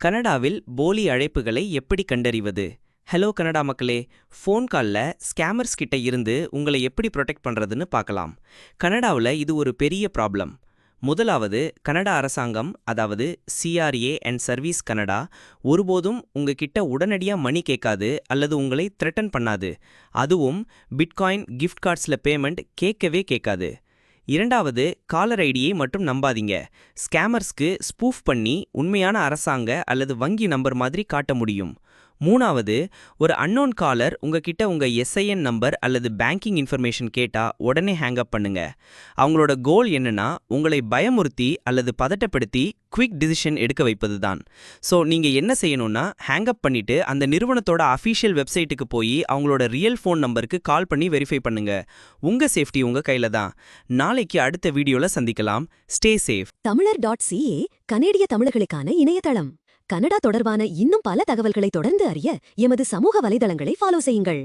கனடாவில் போலி அழைப்புகளை எப்படி கண்டறிவது? ஹலோ கனடா மக்களே. ஃபோன் காலில் ஸ்கேமர்ஸ் கிட்ட இருந்து உங்களை எப்படி ப்ரொடெக்ட் பண்ணுறதுன்னு பார்க்கலாம். கனடாவில் இது ஒரு பெரிய ப்ராப்ளம் முதலாவது கனடா அரசாங்கம் அதாவது சிஆர்ஏ அண்ட் சர்வீஸ் கனடா ஒருபோதும் உங்ககிட்ட உடனடியாக மணி கேட்காது அல்லது உங்களை த்ரெட்டன் பண்ணாது. அதுவும் பிட்காயின் கிஃப்ட் கார்ட்ஸில் பேமெண்ட் கேட்கவே கேட்காது. இரண்டாவது காலர் ஐடியை மட்டும் நம்பாதீங்க. ஸ்கேமர்ஸ்க்கு ஸ்பூஃப் பண்ணி உண்மையான அரசாங்க அல்லது வங்கி நம்பர் மாதிரி காட்ட முடியும். மூணாவது ஒரு அன்னோன் காலர் உங்ககிட்ட உங்க எஸ்ஐஎன் நம்பர் அல்லது பேங்கிங் இன்ஃபர்மேஷன் கேட்டா உடனே ஹேங் அப் பண்ணுங்க. அவங்களோட கோல் என்னன்னா உங்களை பயமுறுத்தி அல்லது பதட்டப்படுத்தி குவிக் டிசிஷன் எடுக்க வைப்பது தான் ஸோ நீங்க என்ன செய்யணும்னா ஹேங் அப் பண்ணிட்டு அந்த நிறுவனத்தோட அஃபீஷியல் வெப்சைட்டுக்கு போய் அவங்களோட ரியல் ஃபோன் நம்பருக்கு கால் பண்ணி வெரிஃபை பண்ணுங்க. உங்க சேஃப்டி உங்க கையில தான். நாளைக்கு அடுத்த வீடியோல சந்திக்கலாம். Stay safe Tamilar dot CA கனேடிய தமிழர்களுக்கான இணையதளம். கனடா தொடர்பான இன்னும் பல தகவல்களை தொடர்ந்து அறிய எமது சமூக வலைதளங்களை ஃபாலோ செய்யுங்கள்.